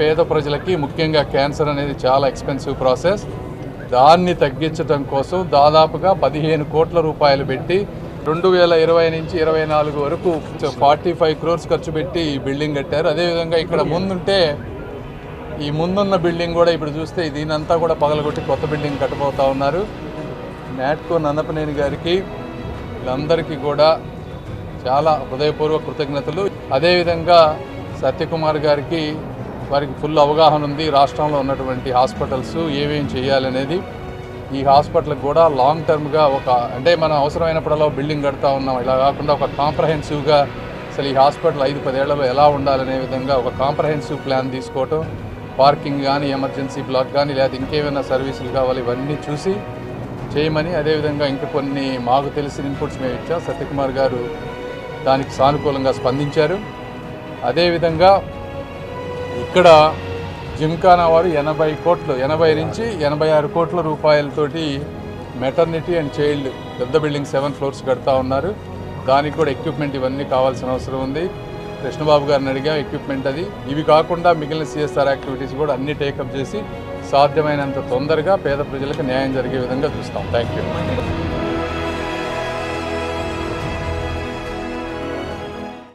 పేద ప్రజలకి ముఖ్యంగా క్యాన్సర్ అనేది చాలా ఎక్స్పెన్సివ్ ప్రాసెస్. దాన్ని తగ్గించడం కోసం దాదాపుగా పదిహేను కోట్ల రూపాయలు పెట్టి రెండు వేల ఇరవై నుంచి ఇరవై నాలుగు వరకు ఫార్టీ ఫైవ్ క్రోర్స్ ఖర్చు పెట్టి ఈ బిల్డింగ్ కట్టారు. అదేవిధంగా ఇక్కడ ముందుంటే ఈ ముందున్న బిల్డింగ్ కూడా ఇప్పుడు చూస్తే దీనంతా కూడా పగలగొట్టి కొత్త బిల్డింగ్ కట్టబోతూ ఉన్నారు. నాట్కో నందపనేని గారికి వీళ్ళందరికీ కూడా చాలా హృదయపూర్వక కృతజ్ఞతలు. అదేవిధంగా సత్యకుమార్ గారికి వారికి ఫుల్ అవగాహన ఉంది. రాష్ట్రంలో ఉన్నటువంటి హాస్పిటల్స్ ఏమేమి చేయాలనేది ఈ హాస్పిటల్కి కూడా లాంగ్ టర్మ్గా ఒక అంటే మనం అవసరమైనప్పుడల్లా బిల్డింగ్ కడతా ఉన్నాం. ఇలా కాకుండా ఒక కాంప్రహెన్సివ్గా అసలు ఈ హాస్పిటల్ ఐదు పదేళ్ళలో ఎలా ఉండాలనే విధంగా ఒక కాంప్రహెన్సివ్ ప్లాన్ తీసుకోవటం పార్కింగ్ కానీ ఎమర్జెన్సీ బ్లాక్ కానీ లేదా ఇంకేమైనా సర్వీసులు కావాలి ఇవన్నీ చూసి చేయమని అదేవిధంగా ఇంకా కొన్ని మాకు తెలిసిన ఇన్పుట్స్ మేము ఇచ్చాం. సత్యకుమార్ గారు దానికి సానుకూలంగా స్పందించారు. అదేవిధంగా ఇక్కడ జిమ్ఖానా వారు ఎనభై కోట్లు ఎనభై నుంచి ఎనభై ఆరు కోట్ల రూపాయలతోటి మెటర్నిటీ అండ్ చైల్డ్ పెద్ద బిల్డింగ్ సెవెన్ ఫ్లోర్స్ కడతా ఉన్నారు. దానికి కూడా ఎక్విప్మెంట్ ఇవన్నీ కావాల్సిన అవసరం ఉంది. కృష్ణబాబు గారిని అడిగాం ఎక్విప్మెంట్ అది. ఇవి కాకుండా మిగిలిన సిఎస్ఆర్ యాక్టివిటీస్ కూడా అన్ని టేకప్ చేసి సాధ్యమైనంత తొందరగా పేద ప్రజలకు న్యాయం జరిగే విధంగా చూస్తాం. Thank you